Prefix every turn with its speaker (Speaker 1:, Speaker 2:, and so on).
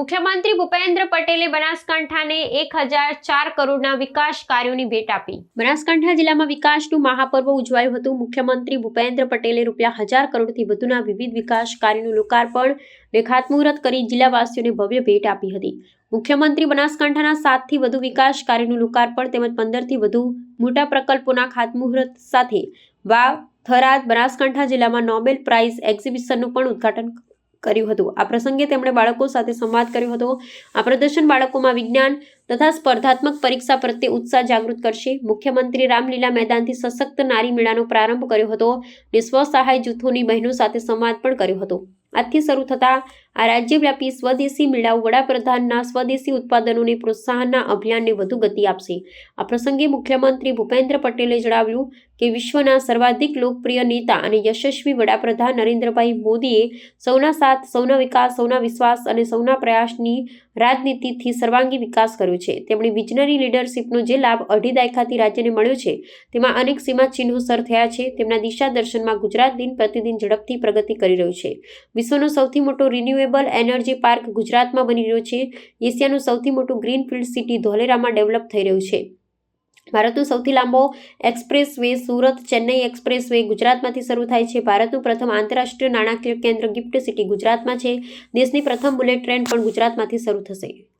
Speaker 1: મુખ્યમંત્રી ભૂપેન્દ્ર પટેલે બનાસકાંઠાને એક હજાર ચાર કરોડના વિકાસ કાર્યોની ભેટ આપી. બનાસકાંઠા જિલ્લામાં વિકાસનું મહાપર્વ ઉજવાયું હતું. મુખ્યમંત્રી ભૂપેન્દ્ર પટેલે રૂપિયા હજાર કરોડથી વધુના વિવિધ વિકાસ કાર્યોનું લોકાર્પણ અને ખાતમુહૂર્ત કરી જિલ્લાવાસીઓને ભવ્ય ભેટ આપી હતી. મુખ્યમંત્રી બનાસકાંઠાના સાતથી વધુ વિકાસ કાર્યોનું લોકાર્પણ તેમજ પંદરથી વધુ મોટા પ્રકલ્પોના ખાતમુહૂર્ત સાથે વાવ થરાદ બનાસકાંઠા જિલ્લામાં નોબેલ પ્રાઇઝ એક્ઝિબિશનનું પણ ઉદ્ઘાટન કર્યું હતું. આ પ્રસંગે તેમણે બાળકો સાથે સંવાદ કર્યો હતો. આ પ્રદર્શન બાળકોમાં વિજ્ઞાન તથા સ્પર્ધાત્મક પરીક્ષા પ્રત્યે ઉત્સાહ જાગૃત કરશે. મુખ્યમંત્રી રામલીલા મેદાનથી સશક્ત નારી મેળાનો પ્રારંભ કર્યો હતો અને સ્વસહાય જૂથોની બહેનો સાથે સંવાદ પણ કર્યો હતો. આજથી શરૂ થતા આ રાજ્યવ્યાપી સ્વદેશી મેળાઓ વડાપ્રધાનના સ્વદેશી ઉત્પાદનોને પ્રોત્સાહનના અભિયાનને વધુ ગતિ આપશે. આ પ્રસંગે મુખ્યમંત્રી ભૂપેન્દ્ર પટેલે જણાવ્યું કે વિશ્વના સર્વાધિક લોકપ્રિય નેતા અને યશસ્વી વડાપ્રધાન નરેન્દ્રભાઈ મોદીએ સૌના સાથ, સૌના વિકાસ, સૌના વિશ્વાસ અને સૌના પ્રયાસની રાજનીતિથી સર્વાંગી વિકાસ કર્યો છે. તેમણે વિજનરી લીડરશીપનો જે લાભ અઢી દાયકાથી રાજ્યને મળ્યો છે, તેમાં અનેક સીમાચિહ્નો સર થયા છે. તેમના દિશા દર્શનમાં ગુજરાત દિન પ્રતિદિન ઝડપથી પ્રગતિ કરી રહ્યું છે. વિશ્વનો સૌથી મોટો રિન્યુએબલ એનર્જી પાર્ક ગુજરાતમાં બની રહ્યો છે. એશિયાનું સૌથી મોટું ગ્રીનફિલ્ડ સિટી ધોલેરામાં ડેવલપ થઈ રહ્યું છે. ભારતનો સૌથી લાંબો expressway Surat Chennai expressway ગુજરાતમાંથી શરૂ થાય છે. ભારતનું પ્રથમ આંતરરાષ્ટ્રીય નાણાકીય કેન્દ્ર ગિફ્ટ સિટી ગુજરાતમાં છે. દેશની પ્રથમ બુલેટ ટ્રેન પણ ગુજરાતમાંથી શરૂ થશે.